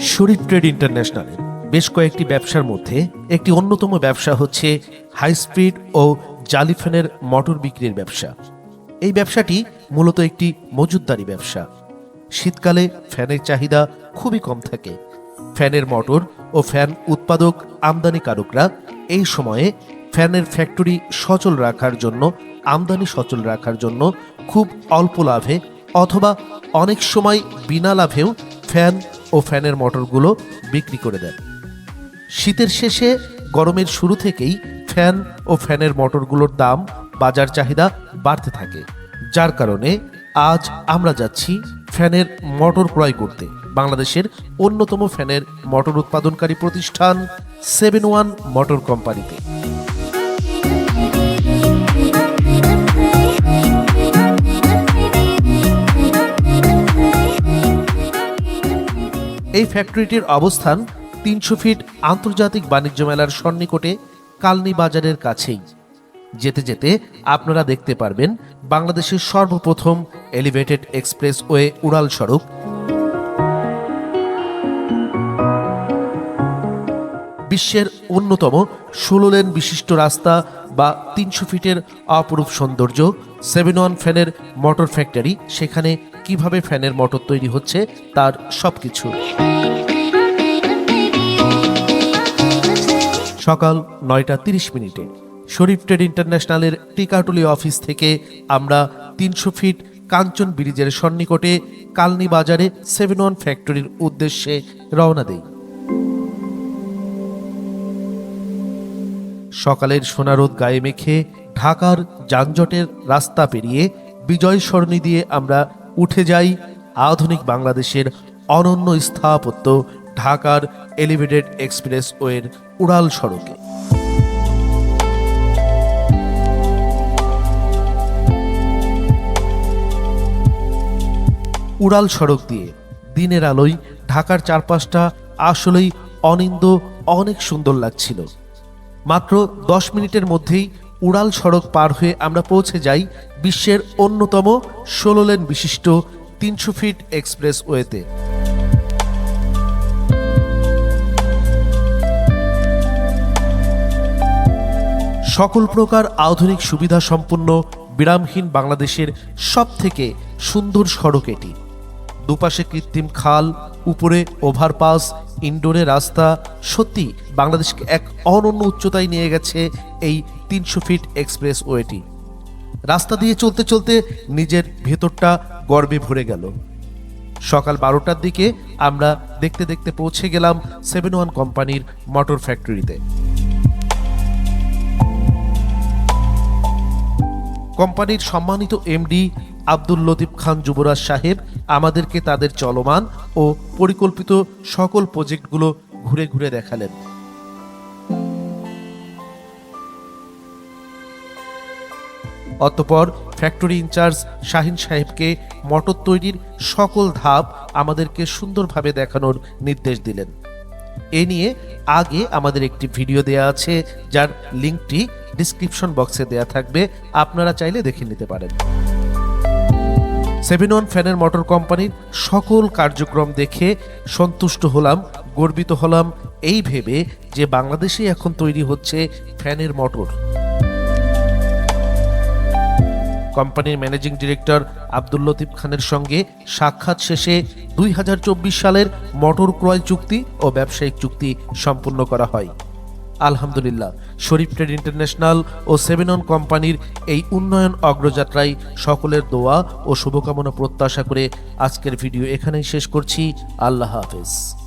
শরীফ trade ইন্টারন্যাশনালের বেশ কয়েকটি ব্যবসার মধ্যে একটি অন্যতম ব্যবসা হচ্ছে হাই স্পিড ও জালি ফ্যানের মোটর বিক্রির ব্যবসা। এই ব্যবসাটি মূলত একটি মজুতদারি ব্যবসা। শীতকালে ফ্যানের চাহিদা খুবই কম থাকে। ফ্যানের মোটর ও ফ্যান উৎপাদক আমদানিকারকরা এই সময়ে ফ্যানের ফ্যাক্টরি সচল রাখার জন্য, আমদানি সচল রাখার জন্য খুব অল্প লাভে অথবা অনেক সময় বিনা লাভেও ফ্যান ও ফ্যানের মোটরগুলো বিক্রি করে দেন। শীতের শেষে গরমের শুরু থেকেই ফ্যান ও ফ্যানের মোটরগুলোর দাম, বাজার চাহিদা বাড়তে থাকে। যার কারণে আজ আমরা যাচ্ছি ফ্যানের মোটর ক্রয় করতে। বাংলাদেশের অন্যতম ফ্যানের মোটর উৎপাদনকারী প্রতিষ্ঠান সেভেন ওয়ান মোটর কোম্পানিতে। এই ফ্যাক্টরিটির অবস্থান তিনশো ফিট আন্তর্জাতিক বাণিজ্য মেলার সন্নিকটে কালনি বাজারের কাছেই। যেতে যেতে আপনারা দেখতে পারবেন বাংলাদেশের সর্বপ্রথম এলিভেটেড এক্সপ্রেস ওয়ে উড়াল সড়ক বিশ্বের অন্যতম ষোলো লেন বিশিষ্ট রাস্তা বা তিনশো ফিটের অপরূপ সৌন্দর্য সেভেন ওয়ান ফ্যানের মোটর ফ্যাক্টরি সেখানে কীভাবে ফ্যানের মোটর তৈরি হচ্ছে তার সবকিছু। সকাল নয়টা তিরিশ মিনিটে শরীফ ট্রেড ইন্টারন্যাশনালের টিকাটুলি অফিস থেকে আমরা তিনশো ফিট কাঞ্চন ব্রিজের সন্নিকটে কালনি বাজারে সেভেন ওয়ান ফ্যাক্টরির উদ্দেশ্যে রওনা দেই। সকালের সোনারোদ গায়ে মেখে ঢাকার যানজটের রাস্তা পেরিয়ে বিজয় সরণি দিয়ে আমরা উঠে যাই আধুনিক বাংলাদেশের অনন্য স্থাপত্য ঢাকার এলিভেটেড এক্সপ্রেস ওয়ের উড়াল সড়কে। উড়াল সড়ক দিয়ে দিনের আলোয় ঢাকার চারপাশটা আসলেই অনিন্দ অনেক সুন্দর লাগছিল। মাত্র দশ মিনিটের মধ্যেই উড়াল সড়ক পার হয়ে আমরা পৌঁছে যাই বিশ্বের অন্যতম ষোলো লেন বিশিষ্ট তিনশো ফিট এক্সপ্রেস ওয়েতে সকল প্রকার আধুনিক সুবিধা সম্পন্ন বিরামহীন বাংলাদেশের সব থেকে সুন্দর সড়ক এটি। দুপাশে কৃত্রিম খাল, উপরে ওভারপাস, ইনডোরে রাস্তা সত্যি বাংলাদেশকে এক অনন্য উচ্চতায় নিয়ে গেছে এই তিনশো ফিট এক্সপ্রেস ওয়েটি। রাস্তা দিয়ে চলতে চলতে নিজের ভেতরটা গর্বে ভরে গেল। সকাল বারোটার দিকে আমরা দেখতে দেখতে পৌঁছে গেলাম সেভেন ওয়ান কোম্পানির মোটর ফ্যাক্টরিতে। কোম্পানির সম্মানিত এমডি আব্দুল লতিফ খান যুবরাজ সাহেব আমাদেরকে তাদের চলমান ও পরিকল্পিত সকল প্রজেক্টগুলো ঘুরে ঘুরে দেখালেন। অতপর ফ্যাক্টরি ইনচার্জ শাহিন সাহেবকে মটর তৈরির সকল ধাপ আমাদেরকে সুন্দরভাবে দেখানোর নির্দেশ দিলেন। এ নিয়ে আগে আমাদের একটি ভিডিও দেয়া আছে, যার লিঙ্কটি ডিসক্রিপশন বক্সে দেয়া থাকবে। আপনারা চাইলে দেখে নিতে পারেন। সেভেন ওয়ান ফ্যানের মোটর কোম্পানির সকল কার্যক্রম দেখে সন্তুষ্ট হলাম, গর্বিত হলাম। এই ভেবে যে বাংলাদেশে এখন তৈরি হচ্ছে ফ্যানের মোটর কোম্পানির ম্যানেজিং ডিরেক্টর আব্দুল লতিফ খানের সঙ্গে সাক্ষাৎ শেষে দুই হাজার চব্বিশ সালের মোটর ক্রয় চুক্তি ও ব্যবসায়িক চুক্তি সম্পূর্ণ করা হয়। আলহামদুলিল্লাহ, শরীফ ট্রেড ইন্টারন্যাশনাল ও সেভেন অন কোম্পানির এই উন্নয়ন অগ্রযাত্রায় সকলের দোয়া ও শুভকামনা প্রত্যাশা করে আজকের ভিডিও এখানেই শেষ করছি। আল্লাহ হাফেজ।